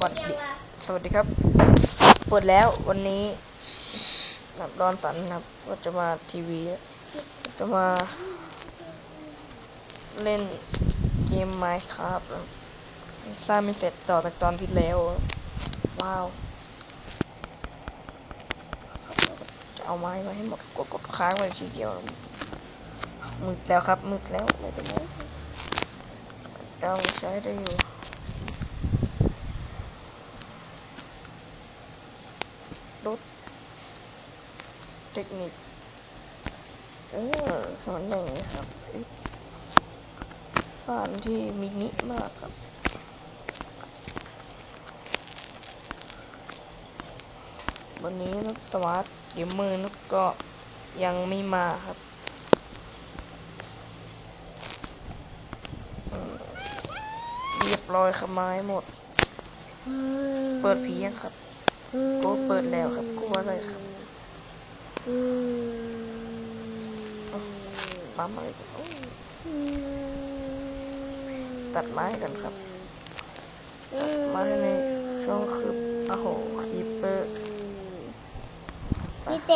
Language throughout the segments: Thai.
สวัสดีสวัสดีครับ เปิดแล้ววันนี้นับดอนสันนะครับก็จะมาทีวี จะมา เล่นเกม Minecraft นะครับสร้างไม่เสร็จต่อจากตอนที่แล้ว ว้าวจะเอาไม้มาให้หมดกดกดค้างไว้ทีเดียวมืดแล้วครับมืดแล้วไม่เป็นไรเราใช้ได้อยู่ รถ เทคนิคเออสอนหนึ่งครับเอ๊ะบ้านที่มินิมากครับวันนี้นักสมาร์ทเกมเมอร์นักก็ยังไม่มาครับเรียบร้อยครับไม้หมด เปิดผียังครับ ก็เปิดแล้วครับกลัวอะไรครับปั๊มอะไรกันโอ้ยตัดไม้กันครับตัดไม้ในช่องคือโอ้โหคีเปอร์พี่เจ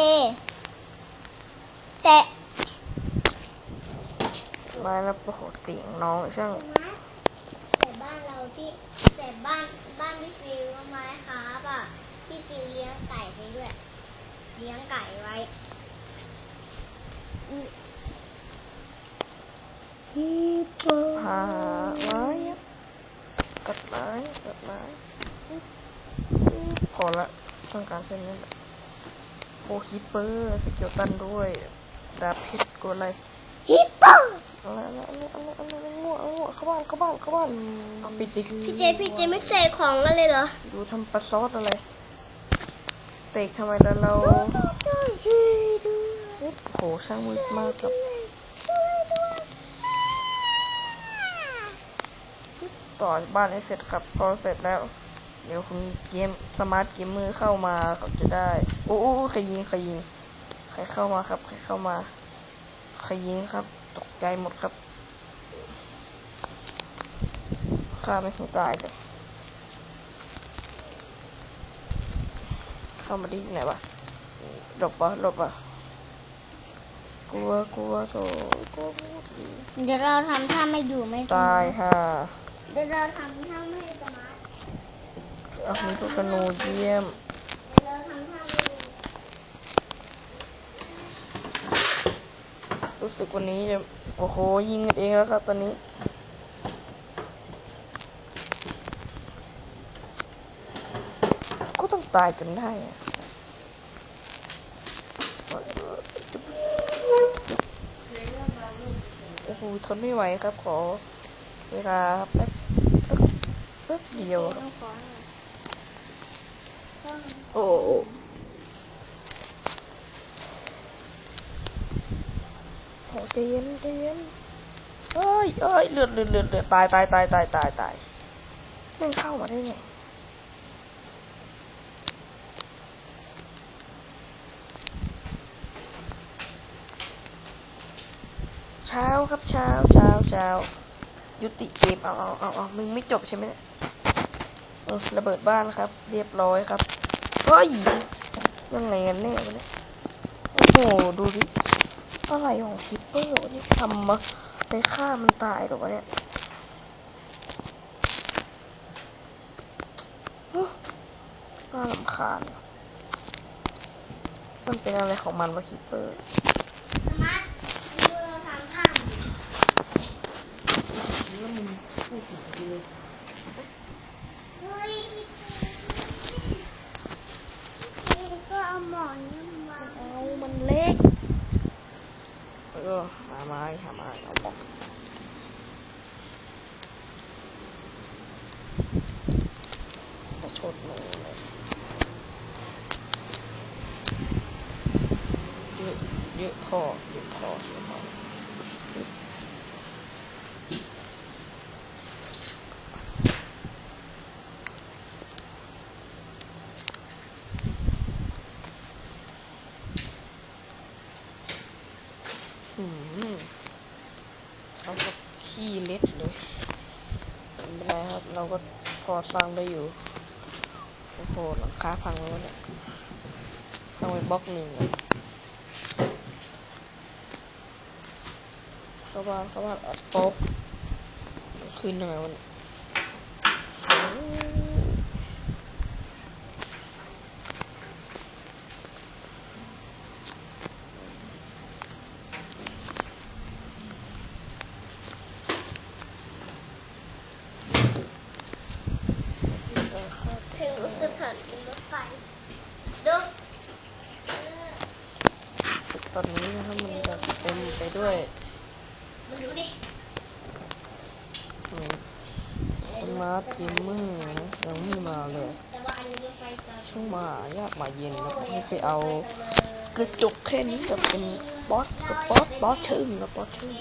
แต่ไม้แล้วโอ้โหเสียงน้องช่างแต่บ้านเราพี่แต่บ้านบ้านพี่ฟิวก็ไม้ครับอะ พี่ฟิวเลี้ยงไก่ไปด้วย เลี้ยงไก่ไว้ฮีโปหาไม้อะตัดไม้ตัดไม้พอละต้องการแค่นี้แหละโอ้คีเปอร์สเกิลตันด้วยดาบเพชรกดอะไรฮิปโปอะไรอะไรอะไรอะไรอะไรง่วงง่วงเข้าบ้านเข้าบ้านเข้าบ้านเอาปิดดิพี่เจพี่เจไม่ใส่ของกันเลยเหรอดูทำปลาซอสอะไร เตกทำไมแล้วเราช่วยด้โหช่างมืดมากครับต่อบ้านให้เสร็จครับพอเสร็จแล้ว เดี๋ยวคุณเกมสมาร์ทเกมมือเข้ามาเขาจะได้ โอ้ใครยิงใครยิงใครเข้ามาครับใครเข้ามาใครยิงครับ ตกใจหมดครับฆ่าไม่ให้ตายเลย เข้ามาดีไหนวะหลบปะหลบปะกลัวกลัวโถกลัวเดี๋ยวเราทำท่าไม่อยู่ไม่ตายฮ่าเดี๋ยวเราทำท่าไม่สมาร์ทเอามีลูกกระนูเยี่ยมเดี๋ยวเราทำท่าไม่อยู่รู้สึกวันนี้จะโอ้โหยิงกันเองแล้วครับตอนนี้ ก็ ตายกันได้โอ้โหทนไม่ไหวครับขอ เวลาแป๊บแป๊บเดียวครับโอ้โหใจเย็นใจเย็นเอ้ยเอ้ยเลือดเลือดเลือดเลือดตายตายตายตายตายตายม่งเข้ามาได้ไง ช้าครับเช้าเช้าเช้ายุติเกมเอาเอาเอาเอามึงไม่จบใช่ไหมเนี่ยระเบิดบ้านครับ เรียบร้อยครับเฮ้ยยังไงกันแน่วะเนี่ยโอ้โหดูดิอะไรของคิปเปอร์วะเนี่ทำมาไปฆ่ามันตายหรอวะเนี่ยน่าลำคาญมันเป็นอะไรของมันวะคิปเปอร์ สมาร์ทดูเราทำท่าเฮ้ยพี่ ก็เอาหมอนนี่มาเอามันเล็ก เออหาไม้หาไม้เอาบอกมาชดมือเลยเยอะเยอะคอเยอะคอเยอะคออืมเอาแบบขี้ เราก็พอสร้างได้อยู่ โอ้โหหลังคาพังแล้วเนี่ยต้องไปบล็อกหนึ่งเข้าบ้านเข้าบ้านอัดป๊บขึ้นยังไงวะเนี่ยเออครับ ถึ นรถไฟดูตอนนี้นะครับมันจะเต็มไปด้วยมาดูดิสมาร์ทเกมเมอร์ยังไม่มาเลยช่าอันนี้รถไฟจอดช่วงมายากมาเย็นนะให้ไปเอากระจกแค่นี้จะเป็นบอสกับบอสบอสชึ่งนะบอสชึ่ง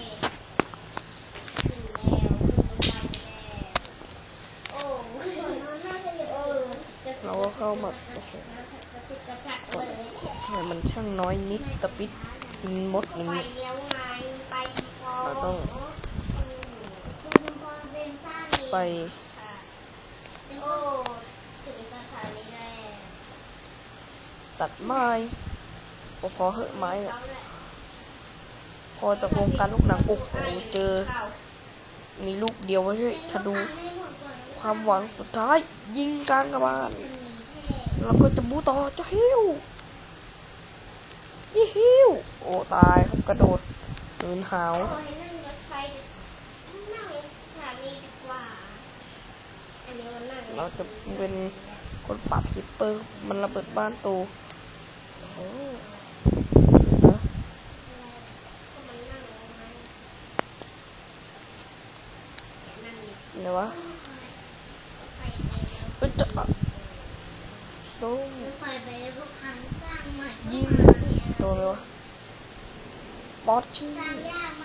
โอ้โอ้ เข้ามาโอ้โหทำไมมันช่างน้อยนิดตะปิดกินมดหนึ่งนิดแล้เราต้อง ไปตัดไม้พอพอเหอะไม้อะพอจากวงการลูกหนังโอ้โหเจอ มีลูกเดียวไว้ด้วยถ้าดูความหวังสุดท้ายยิงกลางกระบาล เราก็จะบูต่อจะฮิวยี่ฮิวโอ้ตายครับกระโดดเหินหาวนั่งรถไฟนั่งสถานีดีกว่าอันนี้มันนั่งเราจะเป็นคนปราบฮิปเปอร์มันระเบิดบ้านตูโอ้นะก็มันนั่งแล้วไงนั่งดิเดี๋ยววะ รถไฟไปแล้ว เอ้ยจะอะ ส้มรถไฟไปแล้วก็พังสร้างใหม่ยิงตัวเลยวะบอสชื่อสร้างยากม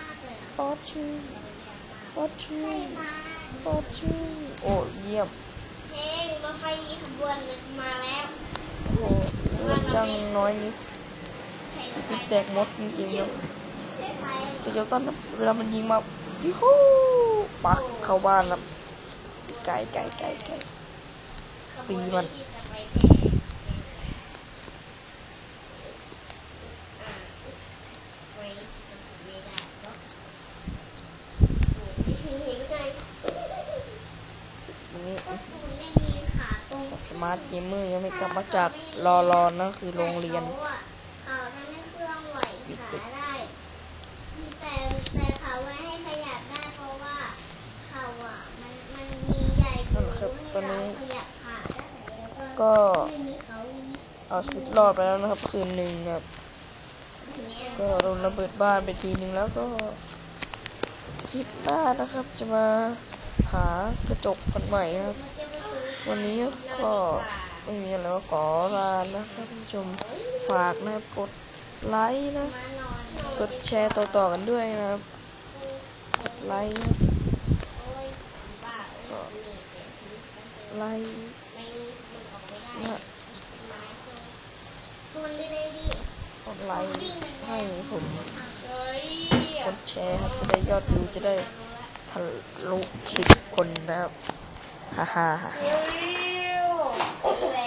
นนี้ก็ตูนไม่มีขาตรงสมาร์ทเกมเมอร์ยังไม่กลับมาจากรอรอนะคือโรงเรียนแต่เขาอะเขาทำให้เครื่องไหวขาได้แต่แต่เขาไว้ให้ขยับได้เพราะว่าเขาอะมันมันมีใหญ่อยู่นั่นแหละครับตอนนี้ให้เราขยับขาได้แล้วก็ไม่มีเขาอีกเอาชีวิตรอดไปแล้วนะครับ คืนหนึ่งครับเนี่ยก็โดนระเบิดบ้านไปทีหนึ่งแล้วก็คลิปหน้านะครับจะมา หากระจกกันใหม่ครับ วันนี้ก็ไม่มีอะไรก็ขอลานะครับผู้ชมฝากนะครับกดไลค์นะ กดแชร์ต่อๆกันด้วยนะครับ กดไลค์นะโอ้ยบ้าเอ้ยนี่เสียชีวิตมันเป็ไลค์นะกดไลค์ให้ผมกดแชร์ครับจะได้ยอดวิวจะได้ ทะลุสิบคนนะครับฮ่าฮ่า